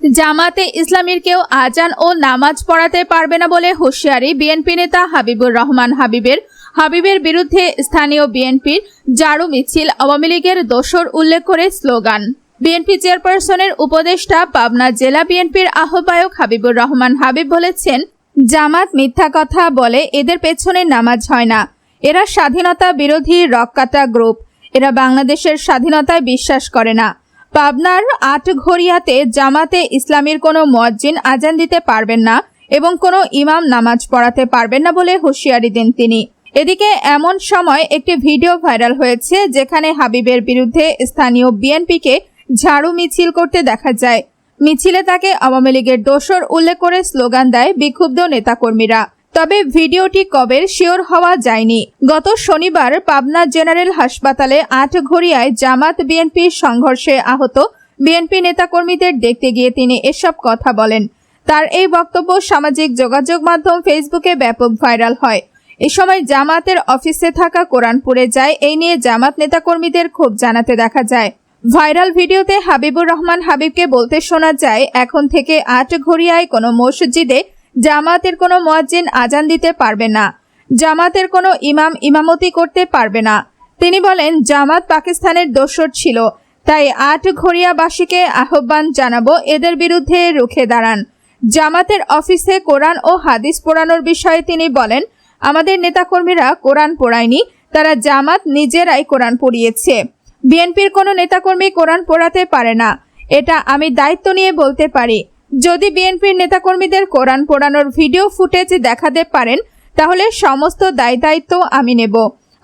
জামাতে ইসলামীর কেউ আজান ও নামাজ পড়াতে পারবে না বলে হুঁশিয়ারি বিএনপি নেতা হাবিবুর রহমান হাবিবের। হাবিবের বিরুদ্ধে স্থানীয় বিএনপির জারু মিছিল আওয়ামী লীগের দোসর উল্লেখ করে স্লোগান। বিএনপি চেয়ারপারসনের উপদেষ্টা পাবনা জেলা বিএনপির আহ্বায়ক হাবিবুর রহমান হাবিব বলেছেন, জামাত মিথ্যা কথা বলে এদের পেছনে নামাজ হয় না। এরা স্বাধীনতা বিরোধী রক্কাটা গ্রুপ। এরা বাংলাদেশের স্বাধীনতায় বিশ্বাস করে না। পাবনার আটঘরিয়াতে জামাতে ইসলামীর কোনো মুয়াজ্জিন আজান দিতে পারবেন না এবং কোনো ইমাম নামাজ পড়াতে পারবেন না বলে হুঁশিয়ারি দেন তিনি। এদিকে এমন সময় একটি ভিডিও ভাইরাল হয়েছে যেখানে হাবিবের বিরুদ্ধে স্থানীয় বিএনপিকে ঝাড়ু মিছিল করতে দেখা যায়। মিছিলে তাকে আওয়ামী লীগের দোসর উল্লেখ করে স্লোগান দেয় বিক্ষুব্ধ নেতাকর্মীরা। তবে ভিডিওটি কবের শিওর হওয়া যায়নি। গত শনিবার পাবনা জেনারেল হাসপাতালে আটঘরিয়ায় জামাত বিএনপি সংঘর্ষে আহত বিএনপি নেতাকর্মীদের দেখতে গিয়ে তিনি এসব কথা বলেন। তার এই বক্তব্য সামাজিক যোগাযোগ মাধ্যম ফেসবুকে ব্যাপক ভাইরাল হয়। এ সময় জামাতের অফিসে থাকা কোরআনপুরে যায়, এই নিয়ে জামাত নেতাকর্মীদের ক্ষোভ জানাতে দেখা যায়। ভাইরাল ভিডিওতে হাবিবুর রহমান হাবিবকে বলতে শোনা যায়, এখন থেকে আট ঘড়িয়ায় কোনো মসজিদে জামাতের কোনো মুয়াজ্জিন আজান দিতে পারবে না। জামাতের কোনো ইমাম ইমামতি করতে পারবে না। তিনি বলেন, জামাত পাকিস্তানের দোসর ছিল। তাই আট ঘড়িয়াবাসীকে আহ্বান জানাব, এদের বিরুদ্ধে রুখে দাঁড়ান। জামাতের অফিসে কোরআন ও হাদিস পোড়ানোর বিষয়ে তিনি বলেন, আমাদের নেতাকর্মীরা কোরআন পোড়ায়নি, তারা জামাত নিজেরাই কোরআন পড়িয়েছে। বিএনপির কোনো নেতাকর্মী কোরআন পড়াতে পারে না। এটা আমি দায়িত্ব নিয়ে বলতে পারি। যদি বিএনপির নেতাকর্মীদের কোরআন পোড়ানোর ভিডিও ফুটেজ দেখাতে পারেন, তাহলে সমস্ত দায় দায়িত্ব আমি নেব।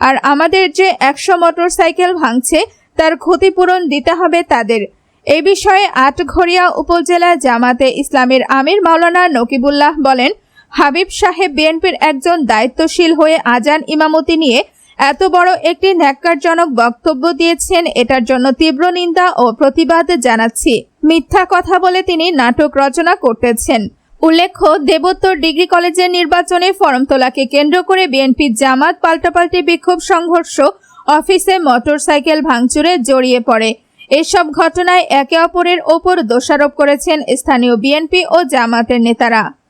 আর আমাদের যে একশো মোটর সাইকেল ভাঙছে, তার ক্ষতিপূরণ দিতে হবে তাদের। এ বিষয়ে আটঘরিয়া উপজেলা জামাতে ইসলামের আমির মাওলানা নকিবুল্লাহ বলেন, হাবিব সাহেব বিএনপির একজন দায়িত্বশীল হয়ে আজান ইমামতি নিয়ে এত বড় একটি ন্যাক্কারজনক বক্তব্য দিয়েছেন, এটার জন্য তীব্র নিন্দা ও প্রতিবাদ জানাচ্ছি। মিথ্যা কথা বলে তিনি নাটক রচনা করতেছেন। উল্লেখ্য, দেবোত্তর ডিগ্রি কলেজের নির্বাচনে ফরম তোলাকে কেন্দ্র করে বিএনপি জামাত পাল্টাপাল্টি বিক্ষোভ সংঘর্ষ, অফিসে মোটরসাইকেল ভাঙচুরে জড়িয়ে পড়ে। এসব ঘটনায় একে অপরের ওপর দোষারোপ করেছেন স্থানীয় বিএনপি ও জামাতের নেতারা।